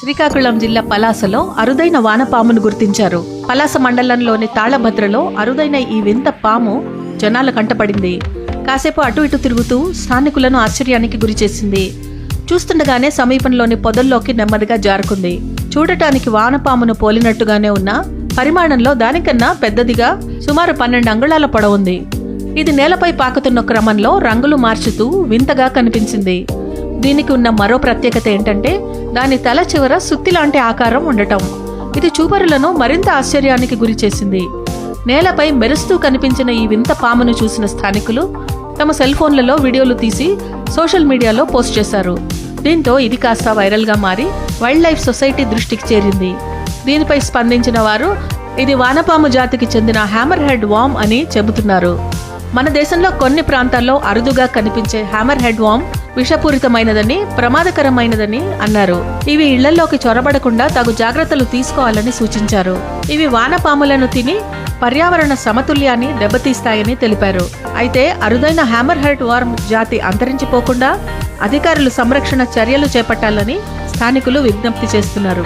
శ్రీకాకుళం జిల్లా పలాసలో అరుదైన వానపామును గుర్తించారు. పలాస మండలంలోని తాళభద్రలో అరుదైన ఈ వింత పాము జనాల కంటపడింది. కాసేపు అటు ఇటు తిరుగుతూ స్థానికులను ఆశ్చర్యానికి గురిచేసింది చూస్తుండగానే సమీపంలోని పొదల్లోకి నెమ్మదిగా జారుకుంది. చూడటానికి వానపామును పోలినట్టుగానే ఉన్న పరిమాణంలో దానికన్నా పెద్దదిగా సుమారు పన్నెండు అంగుళాల పొడవుంది. ఇది నేలపై పాకుతున్న క్రమంలో రంగులు మార్చుతూ వింతగా కనిపించింది. దీనికి ఉన్న మరో ప్రత్యేకత ఏంటంటే దాని తల చివర సుత్తి లాంటి ఆకారం ఉండటం. ఇది చూపరులను మరింత ఆశ్చర్యానికి గురి చేసింది. నేలపై మెరుస్తూ కనిపించిన ఈ వింత పామును చూసిన స్థానికులు తమ సెల్ ఫోన్లలో వీడియోలు తీసి సోషల్ మీడియాలో పోస్ట్ చేశారు. దీంతో ఇది కాస్త వైరల్గా మారి వైల్డ్ లైఫ్ సొసైటీ దృష్టికి చేరింది. దీనిపై స్పందించిన వారు ఇది వానపాము జాతికి చెందిన హ్యామర్ హెడ్ వామ్ అని చెబుతున్నారు. మన దేశంలో కొన్ని ప్రాంతాల్లో అరుదుగా కనిపించే హ్యామర్ హెడ్ వామ్ విషపూరితమైనదని ప్రమాదకరమైనదని అన్నారు. ఇవి ఇళ్ళలోకి చొరబడకుండా తగు జాగ్రత్తలు తీసుకోవాలని సూచించారు. ఇవి వానపాములను తిని పర్యావరణ సమతుల్యాన్ని దెబ్బతీస్తాయని తెలిపారు. అయితే అరుదైన హ్యామర్ హెడ్ వార్మ్ జాతి అంతరించిపోకుండా అధికారులు సంరక్షణ చర్యలు చేపట్టాలని స్థానికులు విజ్ఞప్తి చేస్తున్నారు.